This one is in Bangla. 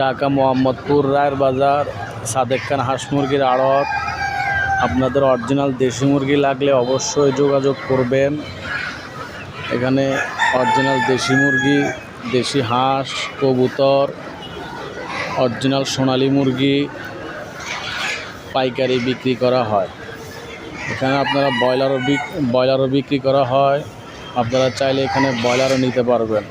ঢাকা মোহাম্মদপুর রায়ের বাজার, সাদেক খান হাঁস মুরগির আড়ত। আপনাদের অরিজিনাল দেশি মুরগি লাগলে অবশ্যই যোগাযোগ করবেন। এখানে অরিজিনাল দেশি মুরগি, দেশি হাঁস, কবুতর, অরিজিনাল সোনালী মুরগি পাইকারি বিক্রি করা হয়। এখানে আপনারা ব্রয়লারও বিক্রি ব্রয়লারও বিক্রি করা হয়। আপনারা চাইলে এখানে ব্রয়লারও নিতে পারবেন।